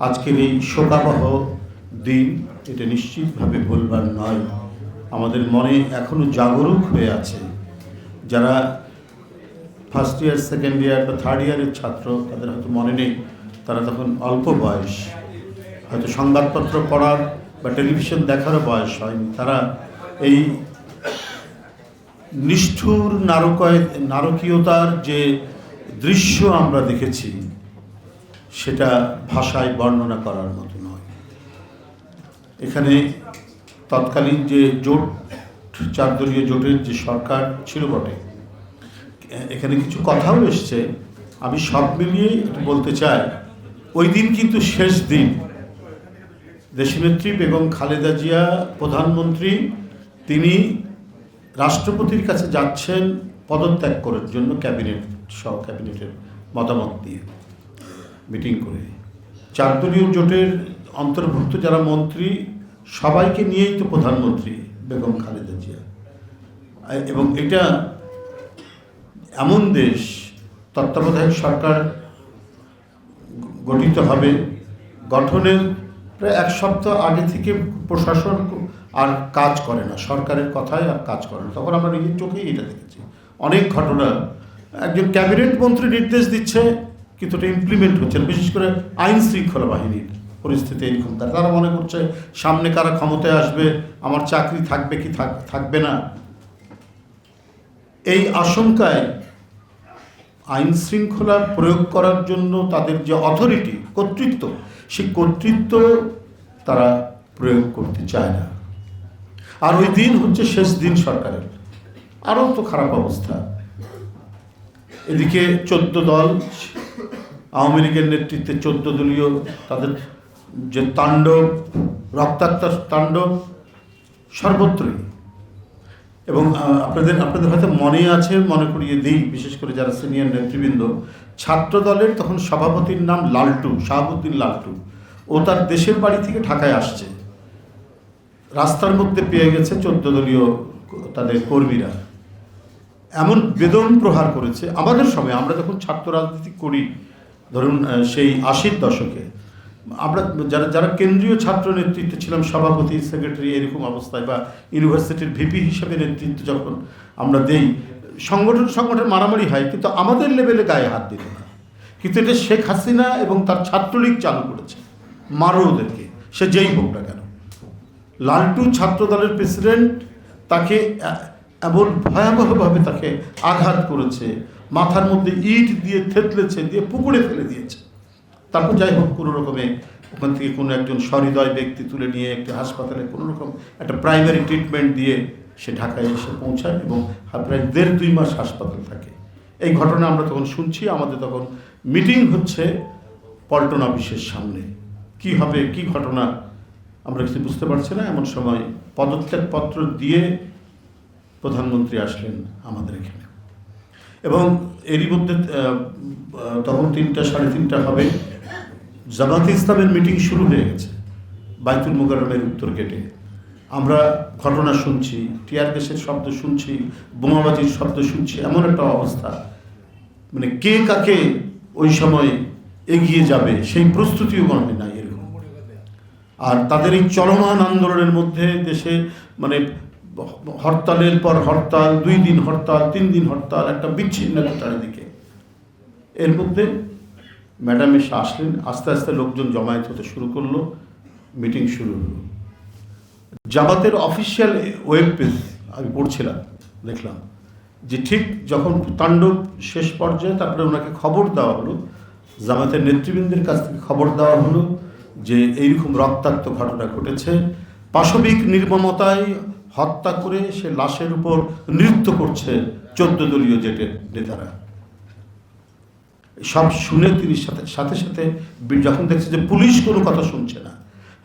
আজকের এই শোকাবহ দিন, এটা নিশ্চিতভাবে ভুলবার নয়। আমাদের মনে এখনও জাগরুক হয়ে আছে। যারা ফার্স্ট ইয়ার সেকেন্ড ইয়ার বা থার্ড ইয়ারের ছাত্র, তাদের হয়তো মনে নেই, তারা তখন অল্প বয়স। হয়তো সংবাদপত্র পড়ার বা টেলিভিশন দেখারও বয়স হয়নি। তারা এই নিষ্ঠুর নারকয় নারকীয়তার যে দৃশ্য আমরা দেখেছি সেটা ভাষায় বর্ণনা করার মতো নয়। এখানে তৎকালীন যে জোট, চারদলীয় জোটের যে সরকার ছিল বটে, এখানে কিছু কথাও এসছে। আমি সব মিলিয়ে বলতে চাই, ওই দিন কিন্তু শেষ দিন। দেশনেত্রী বেগম খালেদা জিয়া, প্রধানমন্ত্রী, তিনি রাষ্ট্রপতির কাছে যাচ্ছেন পদত্যাগ করার জন্য ক্যাবিনেট, সহ ক্যাবিনেটের মতামত দিয়ে। মিটিং করে। চারদলীয় জোটের অন্তর্ভুক্ত যারা মন্ত্রী, সবাইকে নিয়েই তো প্রধানমন্ত্রী বেগম খালেদা জিয়া। এবং এটা এমন দেশ, তত্ত্বাবধায়ক সরকার গঠিত হবে, গঠনের প্রায় এক সপ্তাহ আগে থেকে প্রশাসন আর কাজ করে না, সরকারের কথায় আর কাজ করে না। তখন আমরা নিজের চোখেই এটা দেখেছি। অনেক ঘটনা, একজন ক্যাবিনেট মন্ত্রী নির্দেশ দিচ্ছে কিন্তু এটা ইমপ্লিমেন্ট হচ্ছে না। বিশেষ করে আইন শৃঙ্খলা বাহিনীর পরিস্থিতি এরকম তারা তারা মনে করছে, সামনে কারা ক্ষমতায় আসবে, আমার চাকরি থাকবে কি থাক- থাকবে না। এই আশঙ্কায় আইন শৃঙ্খলা প্রয়োগ করার জন্য তাদের যে অথরিটি কর্তৃত্ব, সেই কর্তৃত্ব তারা প্রয়োগ করতে চায় না। আর ওই দিন হচ্ছে শেষ দিন সরকারের। আরও তো খারাপ অবস্থা। এদিকে চোদ্দ দল আওয়ামী লীগের নেতৃত্বে চোদ্দ দলীয় তাদের যে তাণ্ডব, রক্তাক্ত তাণ্ডব, সর্বত্রই। এবং আপনাদের আপনাদের হয়তো মনে আছে, মনে করিয়ে দিই, বিশেষ করে যারা সিনিয়র নেতৃবৃন্দ, ছাত্র দলের তখন সভাপতির নাম লালটু, শাহাবুদ্দিন লালটু। ও তার দেশের বাড়ি থেকে ঢাকায় আসছে। রাস্তার মধ্যে পেয়ে গেছে চোদ্দ দলীয় তাদের কর্মীরা। এমন বেদন প্রহার করেছে। আমাদের সময় আমরা যখন ছাত্র রাজনীতি করি ধরুন সেই আশির দশকে, আমরা যারা যারা কেন্দ্রীয় ছাত্র নেতৃত্বে ছিলাম, সভাপতি, সেক্রেটারি, এরকম অবস্থায়, বা ইউনিভার্সিটির ভিপি হিসেবে নেতৃত্ব যখন আমরা দেই, সংগঠন সংগঠন মারামারি হয়, কিন্তু আমাদের লেভেলে গায়ে হাত দিত না। কিন্তু এটা শেখ হাসিনা এবং তার ছাত্রলীগ চালু করেছে, মারো ওদেরকে, সে যেই হোক না কেন। লালটু ছাত্র দলের প্রেসিডেন্ট তাকে এমন ভয়াবহভাবে তাকে আঘাত করেছে মাথার মধ্যে ইট দিয়ে থেতলেছে দিয়ে পুকুরে ফেলে দিয়েছে তারপর যাই হোক, কোনো রকমে ওখান থেকে কোনো একজন সহৃদয় ব্যক্তি তুলে নিয়ে একটি হাসপাতালে কোনো রকম একটা প্রাইমারি ট্রিটমেন্ট দিয়ে সে ঢাকায় এসে পৌঁছায় এবং প্রায় দেড় দুই মাস হাসপাতাল থাকে। এই ঘটনা আমরা তখন শুনছি, আমাদের তখন মিটিং হচ্ছে পল্টন অফিসের সামনে। কি হবে, কি ঘটনা, আমরা কিছু বুঝতে পারছি না। এমন সময় পদত্যাগপত্র দিয়ে প্রধানমন্ত্রী আসলেন আমাদের এখানে। এবং এরই মধ্যে তখন তিনটা, সাড়ে তিনটা হবে। জামাতে ইসলামের মিটিং শুরু হয়ে গেছে, বাইতুল মুকাররমের উত্তর গেটে। আমরা ঘটনা শুনছি, টিয়ার গ্যাসের শব্দ শুনছি, বোমাবাজির শব্দ শুনছি, এমন একটা অবস্থা। মানে কে কাকে ওই সময় এগিয়ে যাবে, সেই প্রস্তুতিও হয় নাই এরকম। আর তাদের এই চলমান আন্দোলনের মধ্যে দেশে মানে হরতালের পর হরতাল, দুই দিন হরতাল, তিন দিন হরতাল, একটা বিচ্ছিন্নতা চারিদিকে এর মধ্যে ম্যাডাম এসে আসলেন, আস্তে আস্তে লোকজন জমায়েত হতে শুরু করল, মিটিং শুরু হলো। জামাতের অফিসিয়াল ওয়েব পেজ আমি পড়ছিলাম, দেখলাম, যে ঠিক যখন তাণ্ডব শেষ পর্যায়ে তারপরে ওনাকে খবর দেওয়া হলো, জামাতের নেতৃবৃন্দের কাছ থেকে খবর দেওয়া হলো যে এইরকম রক্তাক্ত ঘটনা ঘটেছে। পাশবিক নির্মমতায় হত্যা করে সে লাশের উপর নৃত্য করছে চোদ্দ দলীয় জেটের নেতারা। সব শুনে তিনি সাথে সাথে সাথে যখন দেখছে যে পুলিশ কোনো কথা শুনছে না,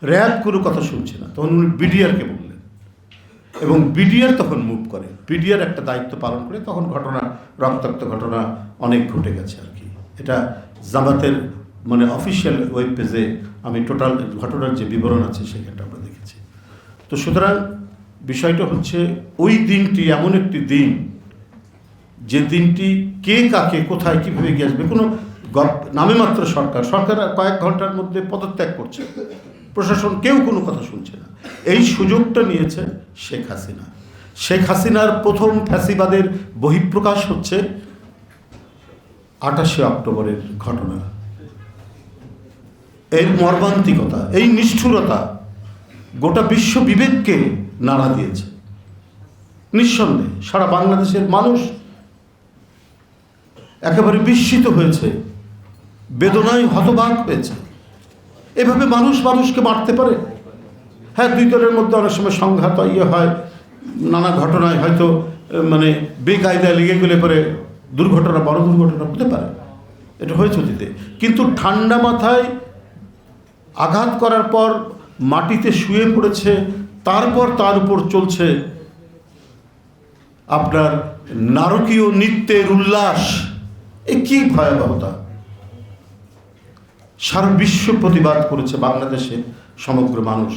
র্যাব কোনো কথা শুনছে না, তখন উনি বিডিআরকে বললেন। এবং বিডিআর তখন মুভ করে। বিডিআর একটা দায়িত্ব পালন করে, তখন ঘটনা, রক্তাক্ত ঘটনা অনেক ঘটে গেছে আর কি। এটা জামাতের মানে অফিসিয়াল ওয়েব পেজে আমি টোটাল ঘটনার যে বিবরণ আছে সেখানটা আমরা দেখেছি। তো সুতরাং বিষয়টা হচ্ছে, ওই দিনটি এমন একটি দিন যে দিনটি কে কাকে, কোথায়, কীভাবে গিয়ে আসবে, কোনো নামে মাত্র সরকার সরকার কয়েক ঘণ্টার মধ্যে পদত্যাগ করছে। প্রশাসন কেউ কোনো কথা শুনছে না। এই সুযোগটা নিয়েছে শেখ হাসিনা। শেখ হাসিনার প্রথম ফ্যাসিবাদের বহিঃপ্রকাশ হচ্ছে আঠাশে অক্টোবরের ঘটনা। এর মর্মান্তিকতা, এই নিষ্ঠুরতা গোটা বিশ্ব বিবেককে নাড়া দিয়েছে। নিঃসন্দেহে সারা বাংলাদেশের মানুষ একেবারে বিস্মিত হয়েছে, বেদনায় হতবাক হয়েছে। এভাবে মানুষ মানুষকে মারতে পারে? হ্যাঁ দুই দলের মধ্যে অনেক সময় সংঘাত ইয়ে হয়, নানা ঘটনায় হয়তো মানে বেকায়দায় লেগে গেলে পরে দুর্ঘটনা, বড় দুর্ঘটনা হতে পারে। এটা হয়েছে অতীতে। কিন্তু ঠান্ডা মাথায় আঘাত করার পর মাটিতে শুয়ে পড়েছে তারপর তার উপর চলছে আপনার নারকীয় নৃত্যের উল্লাস। এ কি ভয়াবহতা? সারা বিশ্ব প্রতিবাদ করেছে বাংলাদেশে সমগ্র মানুষ।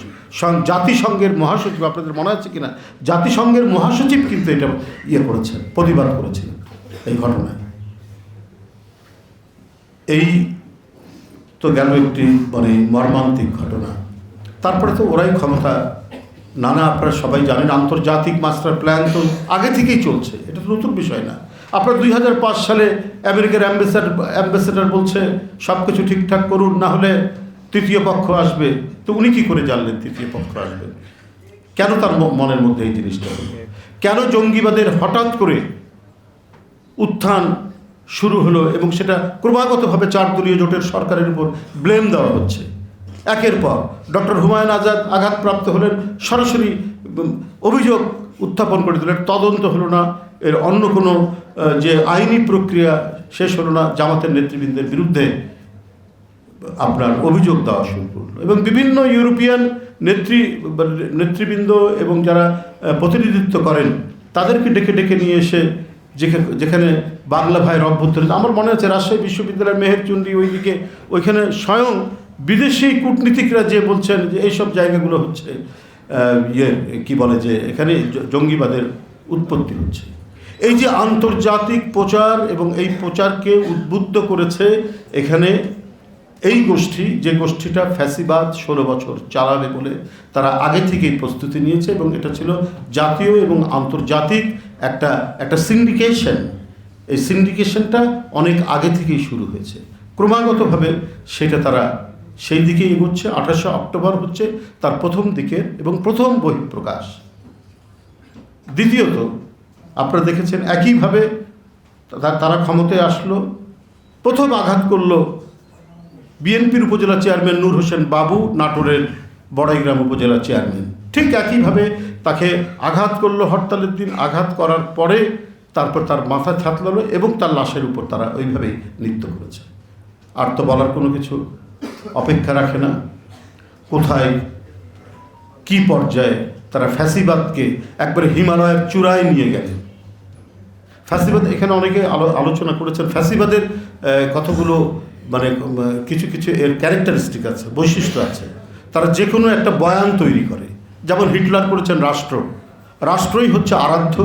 জাতিসংঘের মহাসচিব, আপনাদের মনে আছে কিনা? জাতিসংঘের মহাসচিব কিন্তু এটা ইয়ে করেছেন, প্রতিবাদ করেছেন এই ঘটনায়। এই তো গেল একটি মানে মর্মান্তিক ঘটনা। তারপরে তো ওরাই ক্ষমতা নানা, আপনারা সবাই জানেন, আন্তর্জাতিক মাস্টার প্ল্যান তো আগে থেকেই চলছে। এটা তো নতুন বিষয় না। আপনার দুই হাজার পাঁচ সালে আমেরিকার অ্যাম্বাসাডার, অ্যাম্বাসেডার বলছে সব কিছু ঠিকঠাক করুন, না হলে তৃতীয় পক্ষ আসবে। তো উনি কী করে জানলেন তৃতীয় পক্ষ আসবে? কেন তার মনের মধ্যে এই জিনিসটা? কেন জঙ্গিবাদের হঠাৎ করে উত্থান শুরু হলো এবং সেটা ক্রমাগতভাবে চার দলীয় জোটের সরকারের উপর ব্লেম দেওয়া হচ্ছে? একের পর ডক্টর হুমায়ুন আজাদ আঘাতপ্রাপ্ত হলেন, সরাসরি অভিযোগ উত্থাপন করে দিলেন, তদন্ত হলো না, এর অন্য কোনো যে আইনি প্রক্রিয়া শেষ হলো না, জামাতের নেতৃবৃন্দের বিরুদ্ধে আপনার অভিযোগ দেওয়া শুরু করল এবং বিভিন্ন ইউরোপিয়ান নেত্রী, নেতৃবৃন্দ এবং যারা প্রতিনিধিত্ব করেন, তাদেরকে ডেকে ডেকে নিয়ে এসে যেখানে যেখানে বাংলা ভাইয়ের অভ্যুত্থান আমার মনে আছে রাজশাহী বিশ্ববিদ্যালয়ের মেহেরচুন্ডি ওইদিকে, ওইখানে স্বয়ং বিদেশি কূটনীতিকরা যে বলছেন যে এইসব জায়গাগুলো হচ্ছে ইয়ে কি বলে যে এখানে জঙ্গিবাদের উৎপত্তি হচ্ছে। এই যে আন্তর্জাতিক প্রচার এবং এই প্রচারকে উদ্বুদ্ধ করেছে এখানে এই গোষ্ঠী, যে গোষ্ঠীটা ফ্যাসিবাদ ষোলো বছর চালাবে বলে তারা আগে থেকেই প্রস্তুতি নিয়েছে এবং এটা ছিল জাতীয় এবং আন্তর্জাতিক একটা একটা সিন্ডিকেশন এই সিন্ডিকেশনটা অনেক আগে থেকেই শুরু হয়েছে। ক্রমাগতভাবে সেটা তারা সেই দিকেই এগোচ্ছে, আঠাশে অক্টোবর হচ্ছে তার প্রথম দিকের এবং প্রথম বহিঃপ্রকাশ। দ্বিতীয়ত, আপনারা দেখেছেন একইভাবে তারা ক্ষমতায় আসলো, প্রথম আঘাত করল বিএনপির উপজেলা চেয়ারম্যান নূর হোসেন বাবু, নাটোরের বড়াইগ্রাম উপজেলা চেয়ারম্যান। ঠিক একইভাবে তাকে আঘাত করল হরতালের দিন, আঘাত করার পরে তারপর তার মাথা ছাতলালো এবং তার লাশের উপর তারা ওইভাবেই নৃত্য করেছে। আর তো বলার কোনো কিছু অপেক্ষা রাখে না। কোথায়, কি পর্যায়ে তারা ফ্যাসিবাদকে একবারে হিমালয়ের চূড়ায় নিয়ে গেলেন ফ্যাসিবাদ, এখানে অনেকে আলো আলোচনা করেছেন, ফ্যাসিবাদের কতগুলো মানে কিছু কিছু এর ক্যারেক্টারিস্টিক আছে, বৈশিষ্ট্য আছে। তারা যে কোনো একটা বয়ান তৈরি করে। যেমন হিটলার করেছেন রাষ্ট্র। রাষ্ট্রই হচ্ছে আরাধ্য,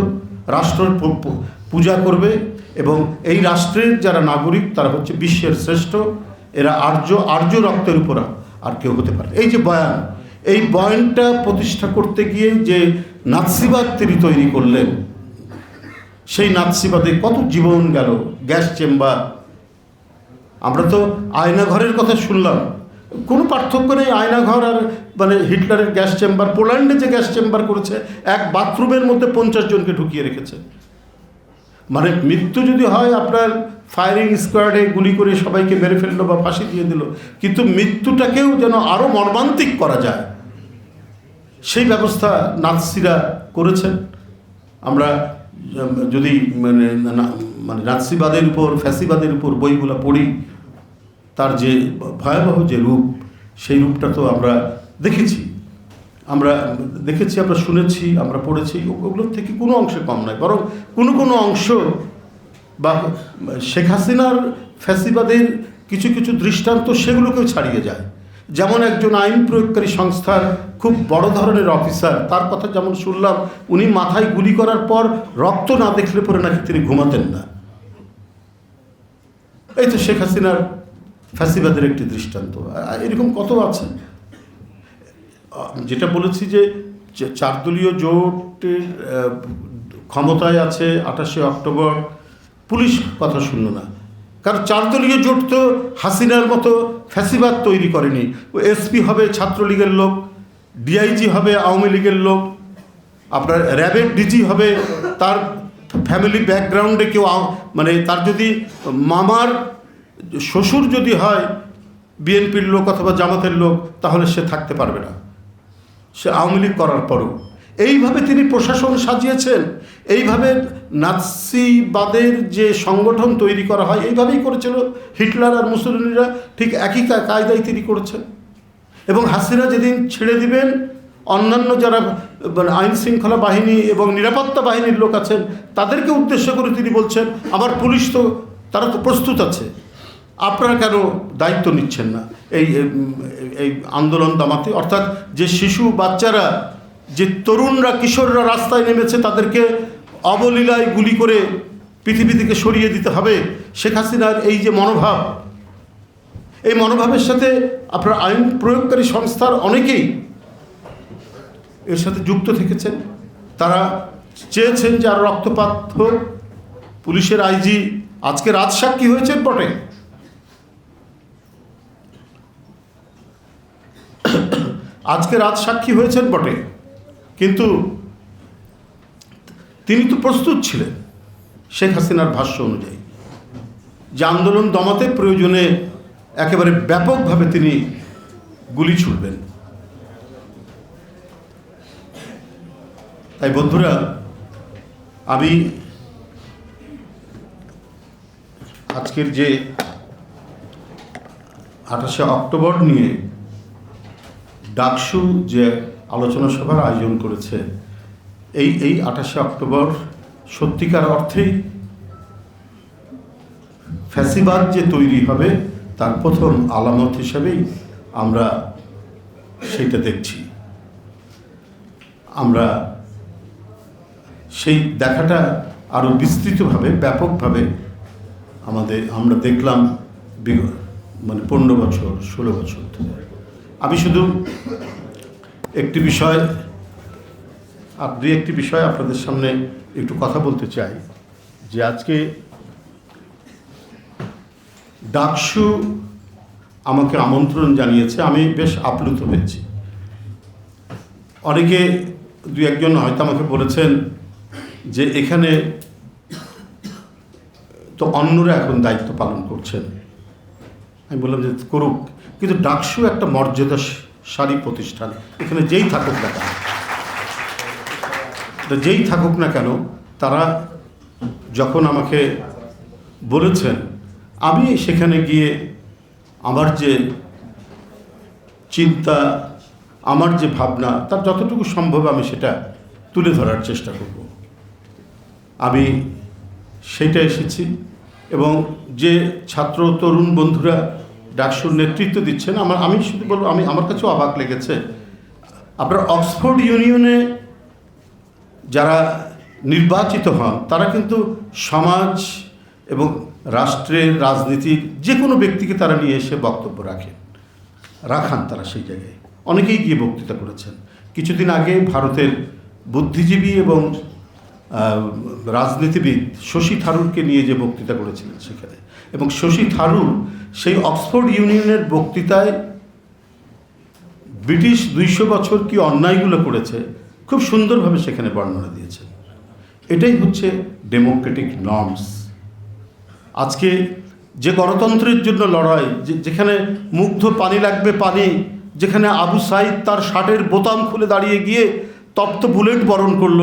রাষ্ট্রের পূজা করবে এবং এই রাষ্ট্রের যারা নাগরিক, তারা হচ্ছে বিশ্বের শ্রেষ্ঠ। এরা আর্য আর্য রক্তের উপর আর কেউ হতে পারে এই যে বয়ান, এই বয়ানটা প্রতিষ্ঠা করতে গিয়ে যে নাৎসিবাদ তিনি তৈরি করলেন, সেই নাৎসিবাদে কত জীবন গেল, গ্যাস চেম্বার। আমরা তো আয়নাঘরের কথা শুনলাম। কোনো পার্থক্য নেই, আয়নাঘর আর মানে হিটলারের গ্যাস চেম্বার। পোল্যান্ডে যে গ্যাস চেম্বার করেছে, এক বাথরুমের মধ্যে পঞ্চাশ জনকে ঢুকিয়ে রেখেছে। মানে মৃত্যু যদি হয়, আপনার ফায়ারিং স্কোয়াডে গুলি করে সবাইকে মেরে ফেলল বা ফাঁসি দিয়ে দিল, কিন্তু মৃত্যুটাকেও যেন আরও মর্মান্তিক করা যায়, সেই ব্যবস্থা নাৎসিরা করেছেন। আমরা যদি মানে মানে নাৎসিবাদের উপর, ফ্যাসিবাদের উপর বইগুলো পড়ি, তার যে ভয়াবহ যে রূপ, সেই রূপটা তো আমরা দেখেছি। আমরা দেখেছি, আমরা শুনেছি, আমরা পড়েছি ওগুলোর থেকে কোনো অংশে কম নয়, বরং কোনো কোনো অংশ বা শেখ হাসিনার ফ্যাসিবাদের কিছু কিছু দৃষ্টান্ত সেগুলোকেও ছাড়িয়ে যায়। যেমন একজন আইন প্রয়োগকারী সংস্থার খুব বড় ধরনের অফিসার, তার কথা যেমন শুনলাম, উনি মাথায় গুলি করার পর রক্ত না দেখলে পরে নাকি তিনি ঘুমাতেন না। এই তো শেখ হাসিনার ফ্যাসিবাদের একটি দৃষ্টান্ত। এরকম কত আছে যেটা বলেছি যে চারদলীয় জোটের ক্ষমতায় আছে আঠাশে অক্টোবর, পুলিশ কথা শুনল না। কারণ চারদলীয় জোট তো হাসিনার মতো ফ্যাসিবাদ তৈরি করেনি। এসপি হবে ছাত্রলীগের লোক, ডিআইজি হবে আওয়ামী লীগের লোক, আপনার র্যাবের ডিজি হবে, তার ফ্যামিলি ব্যাকগ্রাউন্ডে কেউ মানে তার যদি মামার শ্বশুর যদি হয়, বিএনপির লোক অথবা জামাতের লোক, তাহলে সে থাকতে পারবে না। সে আওয়ামী লীগ করার পরও। এইভাবে তিনি প্রশাসন সাজিয়েছেন, এইভাবে নাৎসিবাদের যে সংগঠন তৈরি করা হয়, এইভাবেই করেছিল হিটলার আর মুসলিনরা ঠিক একই কায়দায় তিনি করেছেন। এবং হাসিনা যেদিন ছেড়ে দিবেন, অন্যান্য যারা মানে আইন শৃঙ্খলা বাহিনী এবং নিরাপত্তা বাহিনীর লোক আছেন, তাদেরকে উদ্দেশ্য করে তিনি বলছেন, আবার পুলিশ তো, তারা তো প্রস্তুত আছে। আপনারা কেন দায়িত্ব নিচ্ছেন না? এই এই আন্দোলন দামাতে? অর্থাৎ যে শিশু, বাচ্চারা, যে তরুণরা, কিশোররা রাস্তায় নেমেছে, তাদেরকে অবলীলায় গুলি করে পৃথিবী থেকে সরিয়ে দিতে হবে। শেখ হাসিনার এই যে মনোভাব, এই মনোভাবের সাথে আপনার আইন প্রয়োগকারী সংস্থার অনেকেই এর সাথে যুক্ত থেকেছেন। তারা চেয়েছেন যে আর রক্তপাত হোক। পুলিশের আইজি, আজকে রাজসাক্ষী হয়েছেন বটে। আজকে রাজসাক্ষী হয়েছেন বটে। কিন্তু তিনি তো প্রস্তুত ছিলেন শেখ হাসিনার ভাষ্য অনুযায়ী। যে আন্দোলন দমাতে প্রয়োজনে একেবারে ব্যাপকভাবে তিনি গুলি ছুটবেন তাই বন্ধুরা, আমি আজকের যে আঠাশে অক্টোবর নিয়ে ডাকসু যে আলোচনা সভার আয়োজন করেছে, এই এই আঠাশে অক্টোবর সত্যিকার অর্থেই ফ্যাসিবাদ যে তৈরি হবে, তার প্রথম আলামত হিসেবেই আমরা সেইটা দেখছি। আমরা সেই দেখাটা আরও বিস্তৃতভাবে, ব্যাপকভাবে আমাদের, আমরা দেখলাম মানে পনেরো বছর, ষোলো বছর ধরে। আমি শুধু একটি বিষয়, আর দুই একটি বিষয় আপনাদের সামনে একটু কথা বলতে চাই, যে আজকে ডাকসু আমাকে আমন্ত্রণ জানিয়েছে, আমি বেশ আপ্লুত হয়েছি। অনেকে দু একজন হয়তো আমাকে বলেছেন যে এখানে তো অন্যরা এখন দায়িত্ব পালন করছেন। আমি বললাম যে করুক কিন্তু ডাকসু একটা মর্যাদাশালী প্রতিষ্ঠান। এখানে যেই থাকুক না কেন যেই থাকুক না কেন, তারা যখন আমাকে বলেছেন, আমি সেখানে গিয়ে আমার যে চিন্তা, আমার যে ভাবনা, তার যতটুকু সম্ভব আমি সেটা তুলে ধরার চেষ্টা করব। আমি সেইটা এসেছি এবং যে ছাত্র, তরুণ বন্ধুরা ডাকসুর নেতৃত্ব দিচ্ছেন। আমার, আমি শুধু বলব, আমি, আমার কাছেও অবাক লেগেছে। আপনার অক্সফোর্ড ইউনিয়নে যারা নির্বাচিত হন, তারা কিন্তু সমাজ এবং রাষ্ট্রের রাজনীতির যে কোনো ব্যক্তিকে তারা নিয়ে এসে বক্তব্য রাখেন। রাখান তারা সেই জায়গায়। অনেকেই গিয়ে বক্তৃতা করেছেন। কিছুদিন আগে ভারতের বুদ্ধিজীবী এবং রাজনীতিবিদ শশী থারুরকে নিয়ে যে বক্তৃতা করেছিলেন সেখানে। এবং শশী থারুর সেই অক্সফোর্ড ইউনিয়নের বক্তৃতায় ব্রিটিশ দুইশো বছর কি অন্যায়গুলো করেছে, খুব সুন্দরভাবে সেখানে বর্ণনা দিয়েছেন। এটাই হচ্ছে ডেমোক্রেটিক নর্মস। আজকে যে গণতন্ত্রের জন্য লড়াই যেখানে মুগ্ধ পানি লাগবে পানি, যেখানে আবু সাইদ তার শার্টের বোতাম খুলে দাঁড়িয়ে গিয়ে তপ্ত বুলেট বরণ করল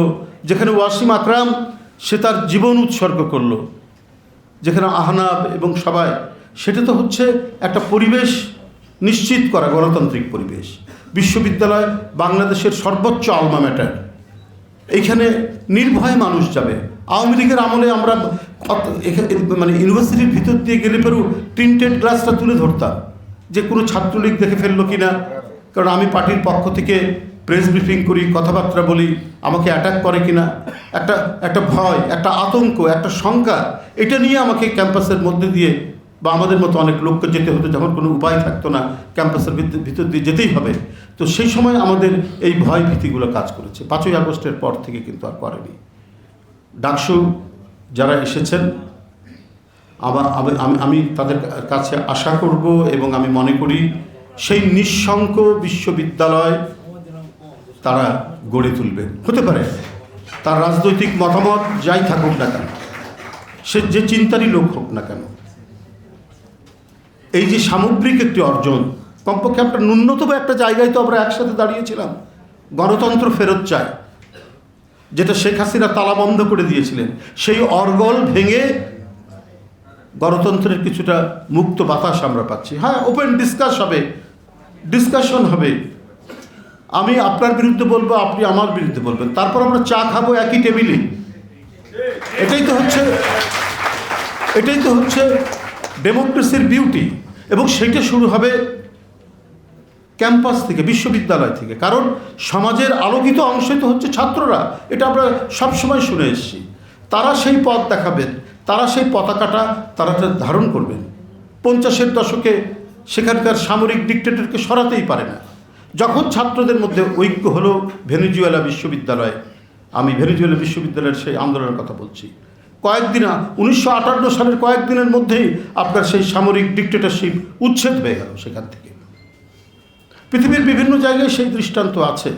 যেখানে ওয়াসিম আকরাম, সে তার জীবন উৎসর্গ করল। যেখানে আহনাব এবং সবাই, সেটা তো হচ্ছে একটা পরিবেশ নিশ্চিত করা, গণতান্ত্রিক পরিবেশ। বিশ্ববিদ্যালয় বাংলাদেশের সর্বোচ্চ আলমা ম্যাটার। এইখানে নির্ভয়ে মানুষ যাবে। আওয়ামী লীগের আমলে আমরা মানে ইউনিভার্সিটির ভিতর দিয়ে গেলে পরেও প্রিন্টেড গ্লাসটা তুলে ধরতাম। যে কোনো ছাত্রলীগ দেখে ফেলল কি না কারণ আমি পার্টির পক্ষ থেকে প্রেস ব্রিফিং করি, কথাবার্তা বলি, আমাকে অ্যাটাক করে কিনা, একটা একটা ভয়, একটা আতঙ্ক, একটা শঙ্কা, এটা নিয়ে আমাকে ক্যাম্পাসের মধ্যে দিয়ে বা আমাদের মতো অনেক লোককে যেতে হতো যখন কোনো উপায় থাকতো না, ক্যাম্পাসের ভিতর দিয়ে যেতেই হবে। তো সেই সময় আমাদের এই ভয় ভীতিগুলো কাজ করেছে। পাঁচই আগস্টের পর থেকে কিন্তু আর করেনি। ডাকসু, যারা এসেছেন আবার আমি আমি তাদের কাছে আশা করব এবং আমি মনে করি, সেই নিঃশঙ্ক বিশ্ববিদ্যালয় তারা গড়ে তুলবেন হতে পারে। তার রাজনৈতিক মতামত যাই থাকুক না কেন, সে যে চিন্তারই লোক হোক না কেন, এই যে সামগ্রিক একটি অর্জন, কমপক্ষে একটা ন্যূনতম একটা জায়গায় তো আমরা একসাথে দাঁড়িয়েছিলাম। গণতন্ত্র ফেরত চায়, যেটা শেখ হাসিনা তালাবন্ধ করে দিয়েছিলেন। সেই অর্গল ভেঙে গণতন্ত্রের কিছুটা মুক্ত বাতাস আমরা পাচ্ছি। হ্যাঁ ওপেন ডিসকাস হবে ডিসকাশন হবে। আমি আপনার বিরুদ্ধে বলব, আপনি আমার বিরুদ্ধে বলবেন। তারপর আমরা চা খাব একই টেবিলে। এটাই তো হচ্ছে, এটাই তো হচ্ছে ডেমোক্রেসির বিউটি এবং সেটা শুরু হবে ক্যাম্পাস থেকে, বিশ্ববিদ্যালয় থেকে। কারণ সমাজের আলোকিত অংশে তো হচ্ছে ছাত্ররা। এটা আমরা সবসময় শুনে এসেছি। তারা সেই পথ দেখাবেন, তারা সেই পতাকাটা তারা ধারণ করবেন। পঞ্চাশের দশকে সেখানকার সামরিক ডিক্টেটরকে সরাতেই পারে না। যখন ছাত্রদের মধ্যে ঐক্য হলো ভেনেজুয়েলা বিশ্ববিদ্যালয়ে, আমি ভেনেজুয়েলা বিশ্ববিদ্যালয়ের সেই আন্দোলনের কথা বলছি। কয়েকদিন উনিশশো আটান্ন সালের কয়েকদিনের মধ্যেই আপনার সেই সামরিক ডিক্টেটরশিপ উচ্ছেদ হয়ে গেল সেখান থেকে। পৃথিবীর বিভিন্ন জায়গায় সেই দৃষ্টান্ত আছে।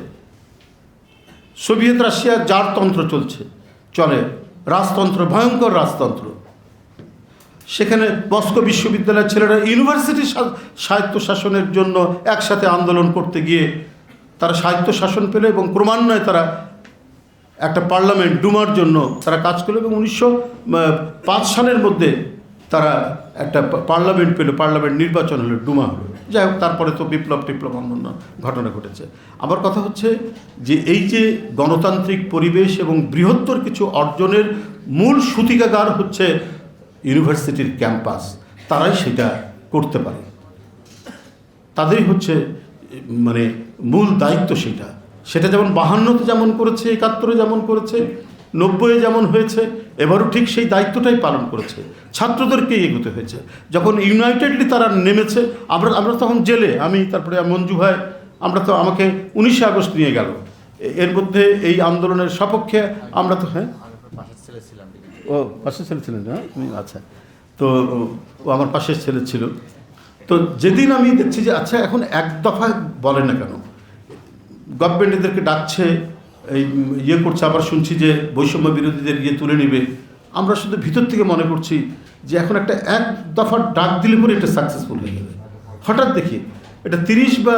সোভিয়েত রাশিয়ার যার তন্ত্র চলছে। চলে রাজতন্ত্র, ভয়ঙ্কর রাজতন্ত্র। সেখানে মস্কো বিশ্ববিদ্যালয়ের ছেলেরা ইউনিভার্সিটি সাহিত্য শাসনের জন্য একসাথে আন্দোলন করতে গিয়ে তারা স্বায়ত্ত শাসন পেল এবং ক্রমান্বয়ে তারা একটা পার্লামেন্ট ডুমার জন্য তারা কাজ করল এবং উনিশশো পাঁচ সালের মধ্যে তারা একটা পার্লামেন্ট পেল, পার্লামেন্ট নির্বাচন হলো, ডুমা হলো। যাই হোক, তারপরে তো বিপ্লব টিপ্লব অন্যান্য ঘটনা ঘটেছে। আমার কথা হচ্ছে যে এই যে গণতান্ত্রিক পরিবেশ এবং বৃহত্তর কিছু অর্জনের মূল সূতিকাগার হচ্ছে ইউনিভার্সিটির ক্যাম্পাস, তারাই সেটা করতে পারে। তাদেরই হচ্ছে মানে মূল দায়িত্ব সেটা। সেটা যেমন বাহান্নতে যেমন করেছে, একাত্তরে যেমন করেছে, নব্বইয়ে যেমন হয়েছে, এবারও ঠিক সেই দায়িত্বটাই পালন করেছে। ছাত্রদেরকেই এগোতে হয়েছে। যখন ইউনাইটেডলি তারা নেমেছে, আমরা আমরা তখন জেলে, আমি, তারপরে মঞ্জু ভাই, আমরা তো আমাকে উনিশে আগস্ট নিয়ে গেল। এর মধ্যে এই আন্দোলনের সপক্ষে আমরা তো হ্যাঁ? ও পাশের ছেলে ছিলেন না তুমি আচ্ছা। তো ও আমার পাশের ছেলে ছিল। তো যেদিন আমি দেখছি যে আচ্ছা এখন এক দফা বলে না কেন গভর্নমেন্ট এদেরকে ডাকছে, এই ইয়ে করছে, আবার শুনছি যে বৈষম্য বিরোধীদের ইয়ে তুলে নেবে। আমরা শুধু ভিতর থেকে মনে করছি যে, এখন একটা এক দফা ডাক দিলে পরে এটা সাকসেসফুল হয়ে যাবে। হঠাৎ দেখি, এটা তিরিশ বা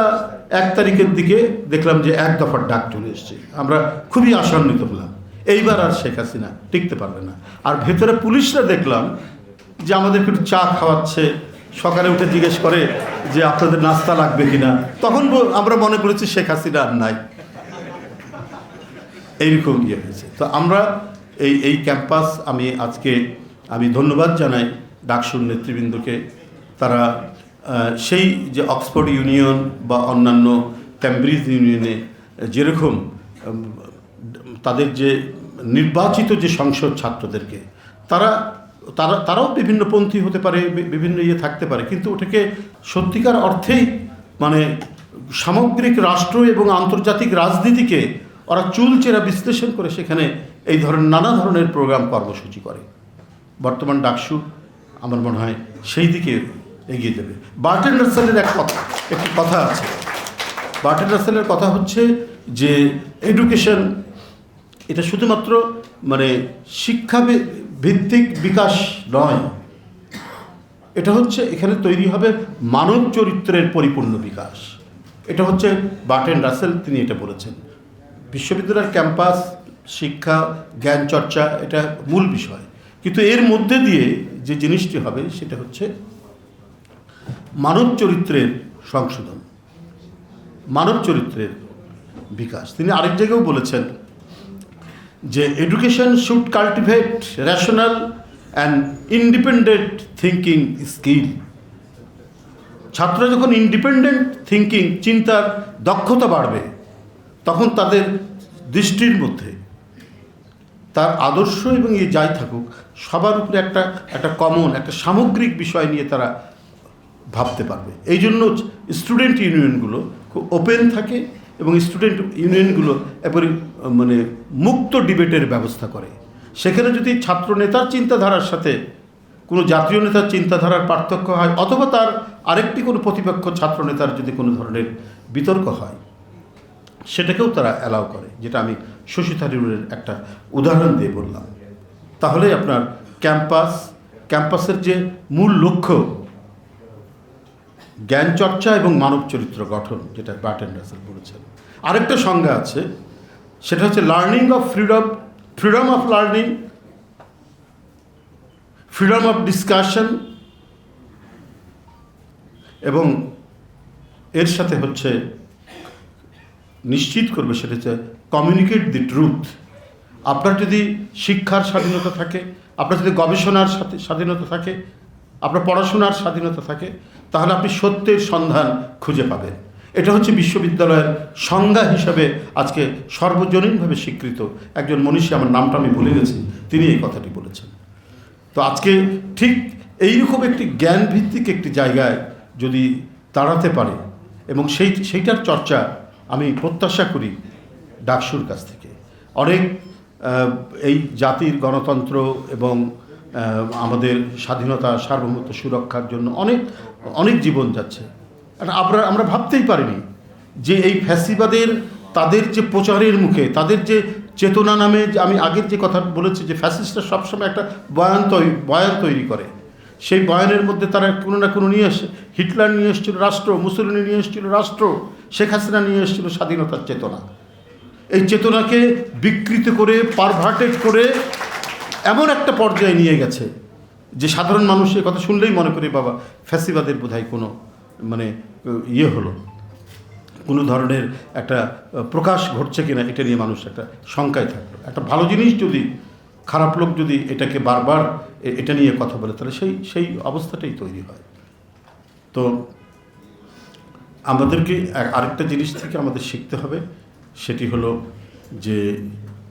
এক তারিখের দিকে দেখলাম যে, এক দফার ডাক চলে এসছে। আমরা খুবই আশান্বিত হলাম। এইবার আর শেখ হাসিনা টিকতে পারবে না। আর ভেতরে পুলিশরা দেখলাম যে আমাদের একটু চা খাওয়াচ্ছে, সকালে উঠে জিজ্ঞেস করে যে আপনাদের নাস্তা লাগবে কিনা। তখন আমরা মনে করেছি শেখ হাসিনা আর নাই। এইরকম ইয়ে হয়েছে। তো আমরা এই এই ক্যাম্পাস আমি আজকে, আমি ধন্যবাদ জানাই ডাকসুর নেতৃবৃন্দকে। তারা সেই যে অক্সফোর্ড ইউনিয়ন বা অন্যান্য ক্যামব্রিজ ইউনিয়নে যেরকম তাদের যে নির্বাচিত যে সংসদ ছাত্রদেরকে, তারা তারা, তারাও বিভিন্ন পন্থী হতে পারে বিভিন্ন ইয়ে থাকতে পারে, কিন্তু ওটাকে সত্যিকার অর্থেই মানে সামগ্রিক রাষ্ট্র এবং আন্তর্জাতিক রাজনীতিকে ওরা চুলচেরা বিশ্লেষণ করে সেখানে এই ধরনের নানা ধরনের প্রোগ্রাম কর্মসূচি করে। বর্তমান ডাকসু আমার মনে হয় সেই দিকে এগিয়ে যাবে। বার্টেন রাসেলের এক কথা, একটি কথা আছে। বার্টেন রাসেলের কথা হচ্ছে যে এডুকেশন এটা শুধুমাত্র মানে শিক্ষা ভিত্তিক বিকাশ নয়। এটা হচ্ছে এখানে তৈরি হবে মানব চরিত্রের পরিপূর্ণ বিকাশ। এটা হচ্ছে বার্টেন রাসেল তিনি এটা বলেছেন। বিশ্ববিদ্যালয়ের ক্যাম্পাস, শিক্ষা, জ্ঞান চর্চা, এটা মূল বিষয়। কিন্তু এর মধ্যে দিয়ে যে জিনিসটি হবে সেটা হচ্ছে মানব চরিত্রের সংশোধন, মানব চরিত্রের বিকাশ। তিনি আরেক জায়গায়ও বলেছেন যে education should cultivate rational and independent thinking skill ছাত্ররা যখন ইন্ডিপেন্ডেন্ট থিঙ্কিং চিন্তার দক্ষতা বাড়বে, তখন তাদের দৃষ্টির মধ্যে, তার আদর্শ এবং এই যাই থাকুক, সবার উপরে একটা একটা কমন একটা সামগ্রিক বিষয় নিয়ে তারা ভাবতে পারবে। এই জন্য স্টুডেন্ট ইউনিয়নগুলো খুব ওপেন থাকে এবং স্টুডেন্ট ইউনিয়নগুলো একেবারে মানে মুক্ত ডিবেটের ব্যবস্থা করে। সেখানে যদি ছাত্র নেতার চিন্তাধারার সাথে কোনো জাতীয় নেতার চিন্তাধারার পার্থক্য হয়, অথবা তার আরেকটি কোনো প্রতিপক্ষ ছাত্র নেতার যদি কোনো ধরনের বিতর্ক হয়, সেটাকেও তারা অ্যালাউ করে, যেটা আমি শশী থারুরের একটা উদাহরণ দিয়ে বললাম। তাহলে আপনার ক্যাম্পাস, ক্যাম্পাসের যে মূল লক্ষ্য জ্ঞান চর্চা এবং মানব চরিত্র গঠন, যেটা বার্টেন রাসেল বলেছেন। আরেকটা সংজ্ঞা আছে, সেটা হচ্ছে learning of freedom freedom of learning freedom of discussion এবং এর সাথে হচ্ছে নিশ্চিত করবে সেটা হচ্ছে কমিউনিকেট দি ট্রুথ আপনার যদি শিক্ষার স্বাধীনতা থাকে, আপনার যদি গবেষণার সাথে স্বাধীনতা থাকে আপনার পড়াশোনার স্বাধীনতা থাকে, তাহলে আপনি সত্যের সন্ধান খুঁজে পাবেন। এটা হচ্ছে বিশ্ববিদ্যালয়ের সংজ্ঞা হিসাবে আজকে সর্বজনীনভাবে স্বীকৃত একজন মনীষী, আমার নামটা আমি ভুলে গেছি, তিনি এই কথাটি বলেছেন। তো আজকে ঠিক এইরকম একটি জ্ঞান ভিত্তিক একটি জায়গায় যদি দাঁড়াতে পারে, এবং সেই, সেইটার চর্চা আমি প্রত্যাশা করি ডাকসুর কাছ থেকে। অনেক এই জাতির গণতন্ত্র এবং আমাদের স্বাধীনতা, সার্বভৌমত্ব সুরক্ষার জন্য অনেক অনেক জীবন যাচ্ছে। আমরা আমরা ভাবতেই পারিনি যে এই ফ্যাসিবাদের, তাদের যে প্রচারের মুখে, তাদের যে চেতনা নামে যে আমি আগের যে কথা বলেছি যে ফ্যাসিস্টরা সবসময় একটা বয়ান তৈরি বয়ান তৈরি করে। সেই বয়ানের মধ্যে তারা কোনো না কোনো নিয়ে আসে হিটলার নিয়ে এসেছিল রাষ্ট্র, মুসলিনি নিয়ে এসেছিল রাষ্ট্র, শেখ হাসিনা নিয়ে এসেছিল স্বাধীনতার চেতনা। এই চেতনাকে বিকৃত করে, পারভার্টেড করে এমন একটা পর্যায়ে নিয়ে গেছে যে সাধারণ মানুষ এ কথা শুনলেই মনে করে, বাবা, ফ্যাসিবাদের বোধহয় কোনো মানে ইয়ে হলো। কোনো ধরনের একটা প্রকাশ ঘটছে কিনা এটা নিয়ে মানুষ একটা শঙ্কায় থাকল। একটা ভালো জিনিস যদি, খারাপ লোক যদি এটাকে বারবার এটা নিয়ে কথা বলে, তাহলে সেই সেই অবস্থাটাই তৈরি হয়। তো আমাদেরকে আরেকটা জিনিস থেকে আমাদের শিখতে হবে, সেটি হলো যে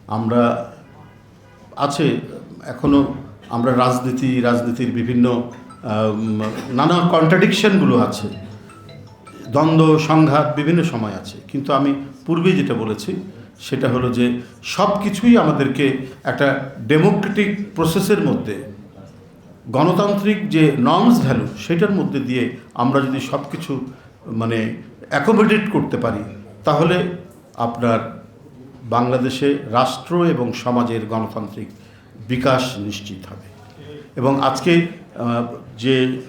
আমরা আছে এখনও আমরা রাজনীতি, রাজনীতির বিভিন্ন নানা কন্ট্রাডিকশনগুলো আছে। দ্বন্দ্ব, সংঘাত বিভিন্ন সময় আছে। কিন্তু আমি পূর্বে যেটা বলেছি, সেটা হলো যে সব কিছুই আমাদেরকে একটা ডেমোক্রেটিক প্রসেসের মধ্যে, গণতান্ত্রিক যে নর্মস ভ্যালু সেটার মধ্যে দিয়ে আমরা যদি সব কিছু মানে অ্যাকোমোডেট করতে পারি, তাহলে আপনার বাংলাদেশে রাষ্ট্র এবং সমাজের গণতান্ত্রিক বিকাশ নিশ্চিত হবে। এবং আজকে যে,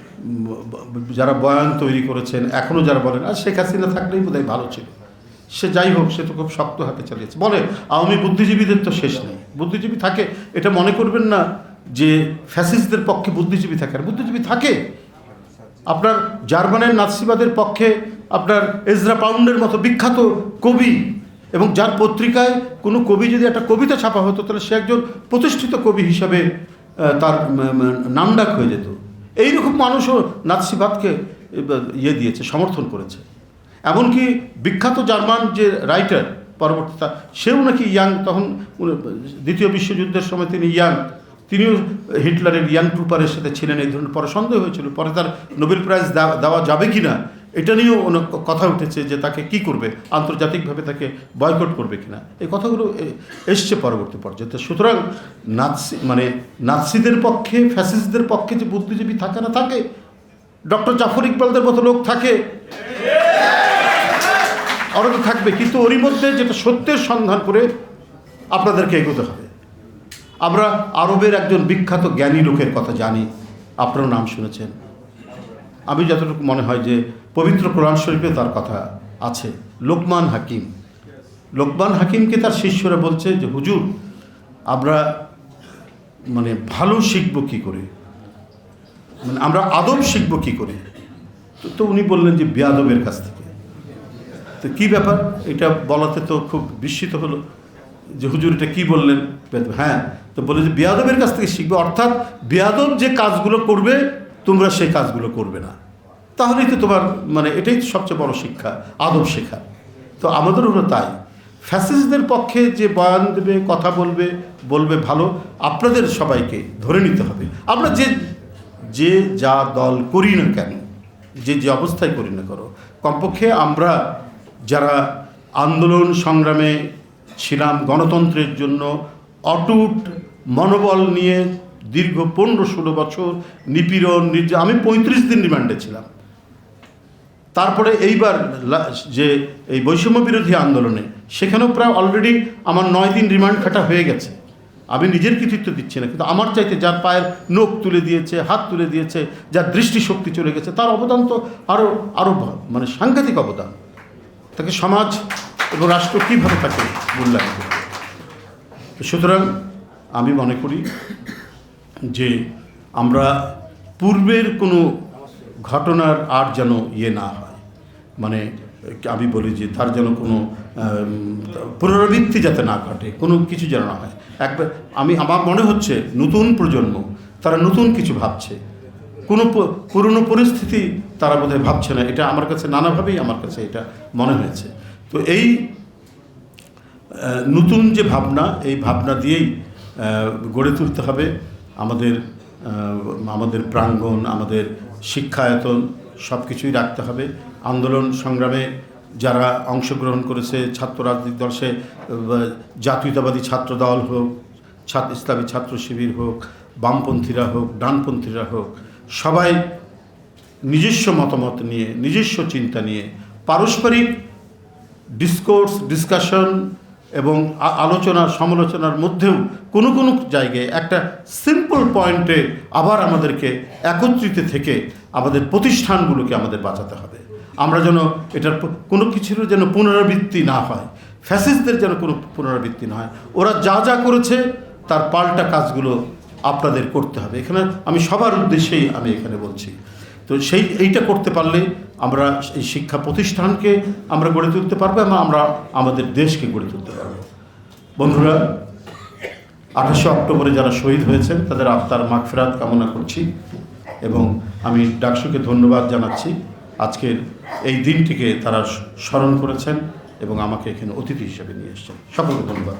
যারা বয়ান তৈরি করেছেন এখনও যারা বলেন, আর শেখ হাসিনা থাকলেই বোধহয় ভালো ছিল। সে যাই হোক, সে তো খুব শক্ত হাতে চালিয়েছে। বলে, আওয়ামী বুদ্ধিজীবীদের তো শেষ নেই। বুদ্ধিজীবী থাকে, এটা মনে করবেন না যে ফ্যাসিস্টদের পক্ষে বুদ্ধিজীবী থাকে। আর বুদ্ধিজীবী থাকে, আপনার জার্মানের নাৎসিবাদের পক্ষে আপনার এজরা পাউন্ডের মতো বিখ্যাত কবি এবং যার পত্রিকায় কোনো কবি যদি একটা কবিতা ছাপা হতো, তাহলে সে একজন প্রতিষ্ঠিত কবি হিসাবে তার নামডাক হয়ে যেত। এইরকম মানুষও নাৎসিবাদকে ইয়ে দিয়েছে, সমর্থন করেছে। এমনকি বিখ্যাত জার্মান যে রাইটার পরবর্তীতা সেও নাকি ইয়াং, তখন দ্বিতীয় বিশ্বযুদ্ধের সময় তিনি ইয়াং, তিনিও হিটলারের ইয়াং ট্রুপারের সাথে ছিলেন, এই ধরনের, পরে সন্দেহ হয়েছিল, পরে তার নোবেল প্রাইজ দেওয়া যাবে কি না এটা নিয়েও অনেক কথা উঠেছে যে তাকে কি করবে, আন্তর্জাতিকভাবে তাকে বয়কট করবে কিনা। এই কথাগুলো এসছে পরবর্তী পর্যায়ে। সুতরাং নাৎসি মানে নাৎসিদের পক্ষে, ফ্যাসিস্টদের পক্ষে যে বুদ্ধিজীবী থাকে না থাকে, ডক্টর জাফর ইকবালদের মতো লোক থাকে তো থাকবে। কিন্তু ওরই মধ্যে যেটা সত্যের সন্ধান করে আপনাদেরকে এগোতে হবে। আমরা আরবের একজন বিখ্যাত জ্ঞানী লোকের কথা জানি। আপনারও নাম শুনেছেন। আমি যতটুকু মনে হয় যে পবিত্র কোরআন শরীফে তার কথা আছে, লোকমান হাকিম। লোকমান হাকিমকে তার শিষ্যরা বলছে যে, হুজুর, আমরা মানে ভালো শিখব কি করে? মানে আমরা আদব শিখব কি করে? তো তো উনি বললেন যে বেয়াদবের কাছ থেকে। তো কী ব্যাপার? এটা বলাতে তো খুব বিস্মিত হলো। যে, হুজুর, এটা কী বললেন? হ্যাঁ। তো বলে যে বেয়াদবের কাছ থেকে শিখবে। অর্থাৎ বেয়াদব যে কাজগুলো করবে, তোমরা সেই কাজগুলো করবে না। তাহলেই তো তোমার মানে এটাই সবচেয়ে বড় শিক্ষা, আদব শেখা তো আমাদের হলো তাই। ফ্যাসিস্টদের পক্ষে যে বয়ান দেবে, কথা বলবে বলবে ভালো, আপনাদের সবাইকে ধরে নিতে হবে। আমরা যে যে যা দল করি না কেন, যে যে অবস্থায় করি না করো কমপক্ষে আমরা যারা আন্দোলন সংগ্রামে ছিলাম গণতন্ত্রের জন্য, অটুট মনোবল নিয়ে দীর্ঘ পনেরো ষোলো বছর নিপীড়ন নির্যা আমি পঁয়ত্রিশ দিন রিমান্ডে ছিলাম। তারপরে এইবার যে এই বৈষম্য বিরোধী আন্দোলনে, সেখানেও প্রায় অলরেডি আমার নয় দিন রিমান্ড খাটা হয়ে গেছে। আমি নিজের কৃতিত্ব দিচ্ছি না, কিন্তু আমার চাইতে যার পায়ের নখ তুলে দিয়েছে, হাত তুলে দিয়েছে, যার দৃষ্টিশক্তি চলে গেছে, তার অবদান তো আরও আরও মানে সাংঘাতিক অবদান। তাকে সমাজ এবং রাষ্ট্র কীভাবে তাকে মূল্যায়ন করবে? তো সুতরাং আমি মনে করি যে আমরা পূর্বের কোনো ঘটনার আর যেন ইয়ে না হয়। মানে আমি বলি যে তার যেন কোনো পুনরাবৃত্তি যাতে না ঘটে, কোনো কিছু যেন না হয়। একবার আমি, আমার মনে হচ্ছে নতুন প্রজন্ম, তারা নতুন কিছু ভাবছে। কোনো পুরনো পরিস্থিতি তারা বোধহয় ভাবছে না, এটা আমার কাছে নানাভাবেই আমার কাছে এটা মনে হয়েছে। তো এই নতুন যে ভাবনা, এই ভাবনা দিয়েই গড়ে তুলতে হবে আমাদের আমাদের প্রাঙ্গণ, আমাদের শিক্ষায়তন সব কিছুই রাখতে হবে। আন্দোলন সংগ্রামে যারা অংশগ্রহণ করেছে ছাত্র রাজনীতি সে জাতীয়তাবাদী ছাত্র দল হোক, ছাত্র, ইসলামী ছাত্র শিবির হোক, বামপন্থীরা হোক, ডানপন্থীরা হোক, সবাই নিজস্ব মতামত নিয়ে, নিজস্ব চিন্তা নিয়ে, পারস্পরিক ডিসকোর্স ডিসকাশন এবং আলোচনা, সমালোচনার মধ্যেও কোনো কোনো জায়গায় একটা সিম্পল পয়েন্টে আবার আমাদেরকে একত্রিত থেকে আমাদের প্রতিষ্ঠানগুলোকে আমাদের বাঁচাতে হবে। আমরা যেন এটার কোনো কিছুর যেন পুনরাবৃত্তি না হয়। ফ্যাসিস্টদের যেন কোনো পুনরাবৃত্তি না হয়। ওরা যা যা করেছে, তার পাল্টা কাজগুলো আপনাদের করতে হবে। এখানে আমি সবার উদ্দেশ্যেই আমি এখানে বলছি। তো সেই, এইটা করতে পারলে আমরা এই শিক্ষা প্রতিষ্ঠানকে আমরা গড়ে তুলতে পারব এবং আমরা আমাদের দেশকে গড়ে তুলতে পারব। বন্ধুরা, আঠাশে অক্টোবরে যারা শহীদ হয়েছেন, তাদের আত্মার মাগফেরাত কামনা করছি এবং আমি ডাকসুকে ধন্যবাদ জানাচ্ছি। আজকের এই দিনটিকে তারা স্মরণ করেছেন এবং আমাকে এখানে অতিথি হিসেবে নিয়ে এসছেন। সকলকে ধন্যবাদ।